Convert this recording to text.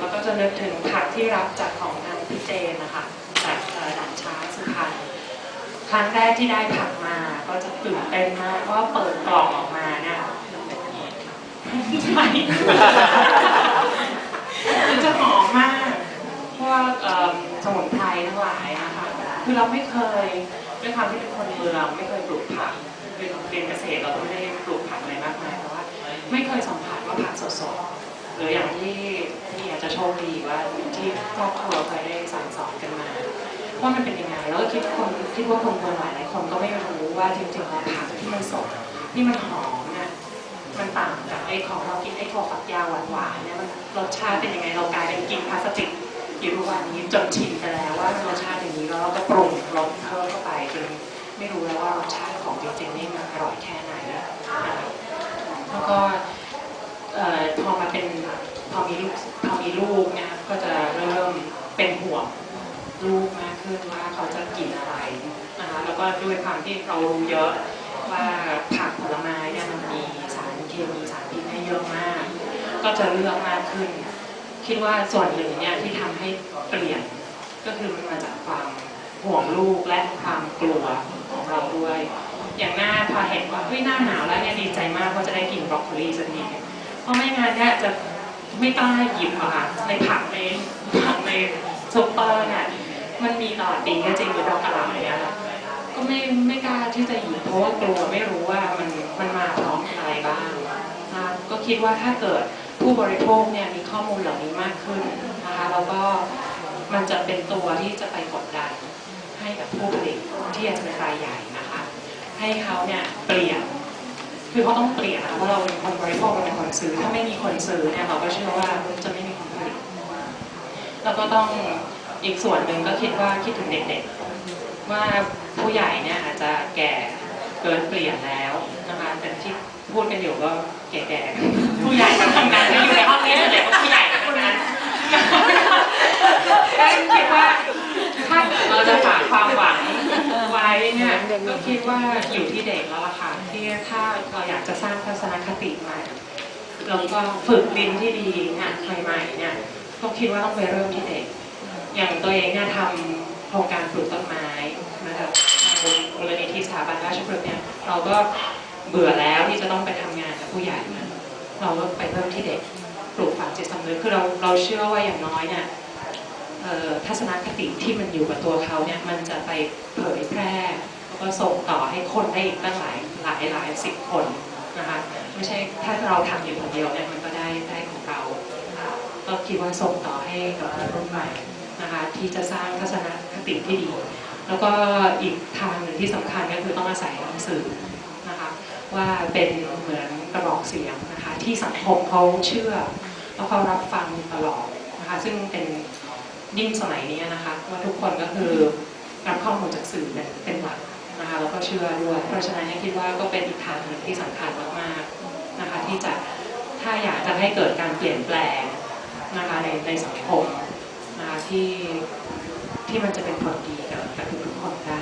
แล้วก็จะนึกถึงผักที่รับจากของทางพี่เจนนะคะจากเอ่อด่านช้างสุพรรณครั้งแรกที่ได้ผักมาก็จะตื่นเต้นมากเพราะว่าเปิดกล่องออกมาเนี่ยใช่มันจะหอมมากพวกเอิ่มสมุนไพรทั้งหลายนะคะคือเราไม่เคยด้วยความที่เป็นคนเมืองไม่เคยปลูกผักเป็นเรียนเกษตรเราก็ไม่ได้ปลูกผักอะไรมากมายแต่ว่า ไม่เคยสัมผัสว่าผักสดๆห รืออย่างที่ที่อาจจะโชคดีว่าที่ครอบครัวเคยได้สั่งสอนกันมาว่ามันเป็นยังไงแล้วก็คิดคนคิดว่าคนเมืองหลายหลายคนก็ไม่รู้ว่าจริงๆแล้วผักที่มันสดที่มันหอมเนี่ยมันต่างจากไอ้ของเรากินไอ้ถั่วฝักยาวหวานๆเนี่ยมันรสชาติเป็นยังไงเรากลายเป็นกินพลาสติกอยู่ทุกวันนี้จนชินไปแล้วว่ารสชาติอย่างนี้แล้วเราก็ปรุงรสเพิ่มเข้าไปจนไม่รู้แล้วว่ารสชาติของจริงๆนี่มันอร่อยแค่ไหนนะคะแล้วก็ เอ่อพอมาเป็นพอมีลูกพอมีลูกเนี่ยก็จะเริ่ม เป็นห่วงลูกมากขึ้นว่าเขาจะกินอะไรนะคะแล้วก็ด้วยความที่เรารู้เยอะว่าผักผลไม้เนี่ยมันมีสารเคมีสารพิษให้เยอะมาก ก็จะเลือกมากขึ้น คิดว่าส่วนหนึ่งเนี่ยที่ทำให้เปลี่ยน ก็คือมันมาจากความห่วงลูกและความกลัวของเราด้วย อย่างหน้าพอเห็นว่าเฮ้ยหน้าหนาวแล้วเนี่ยดีใจมากเพราะจะได้กินบรอกโคลีสักทีเนี่ยเพราะไม่งั้นเนี่ยจะไม่กล้าหยิบมาในผักในผักใน ซุปเปอร์เนี่ยมันมีตลอดปีก็จริงหรือดอกกระหล่ำเนี่ยก็ไม่ไม่กล้าที่จะหยิบเพราะว่ากลัวไม่รู้ว่ามันมันมาพร้อมอะไรบ้างนะก็คิดว่าถ้าเกิดผู้บริโภคเนี่ยมีข้อมูลเหล่านี้มากขึ้นนะคะแล้วก็มันจะเป็นตัวที่จะไปกดดันให้กับผู้ผลิตที่อาจจะเป็นรายใหญ่นะคะ ให้เขาเนี่ยเปลี่ยนคือเขาต้องเปลี่ยนนะเพราะเราเป็นคนบริโภคเราเป็นคนซื้อ ถ้าไม่มีคนซื้อเนี่ยเราก็เชื่อว่าจะไม่มี แล้วก็ต้องอีกส่วนหนึ่งก็คิดว่าคิดถึงเด็กๆ ว่าผู้ใหญ่เนี่ยอาจจะแก่เกินเปลี่ยนแล้วนะคะแต่ที่พูดกันอยู่ก็แก่ๆผู้ใหญ่ก็ทำงานไม่อยู่ในห้องนี้แต่ก็ผู้ใหญ่ทั้งนั้นก็คิดว่าถ้าเราจะฝากความหวังไว้เนี่ยก็คิดว่าอยู่ที่เด็กแล้วล่ะค่ะที่ถ้าเราอยากจะสร้างทัศนคติใหม่แล้วก็ฝึกดินที่ดีเนี่ยใหม่ๆเนี่ย ต้องคิดว่าต้องไปเริ่มที่เด็ก อย่างตัวเองเนี่ยทำโครงการปลูกต้นไม้นะคะทางมูลนิธิสถาบันราชพฤกษ์เนี่ยเราก็เบื่อแล้วที่จะต้องไปทำงานกับผู้ใหญ่นะเราก็ไปเริ่มที่เด็กปลูกฝังจิตสำนึกคือเราเราเชื่อว่าอย่างน้อยเนี่ยทัศนคติที่มันอยู่กับตัวเขาเนี่ยมันจะไปเผยแพร่แล้วก็ส่งต่อให้คนได้อีกตั้งหลายหลายหลายสิบคนนะคะไม่ใช่ถ้าเราทำอยู่คนเดียวเนี่ยมันก็ได้ได้ของเรา ก็คิดว่าส่งต่อให้กับคนรุ่นใหม่นะคะที่จะสร้างทัศนคติที่ดี แล้วก็อีกทางหนึ่งที่สำคัญก็คือต้องอาศัยหนังสือนะคะว่าเป็นเหมือนกระบอกเสียงนะคะที่สังคมเขาเชื่อแล้วเขารับฟังตลอดนะคะซึ่งเป็นยิ่งสมัยนี้นะคะว่าทุกคนก็คือรับข้อมูลจากสื่อเป็นเป็นหลักนะคะแล้วก็เชื่อด้วย เพราะฉะนั้นคิดว่าก็เป็นอีกทางหนึ่งที่สำคัญมากๆนะคะที่จะถ้าอยากจะให้เกิดการเปลี่ยนแปลง นะคะในในสังคมนะคะที่ที่มันจะเป็นผลดีกับกับทุกคนได้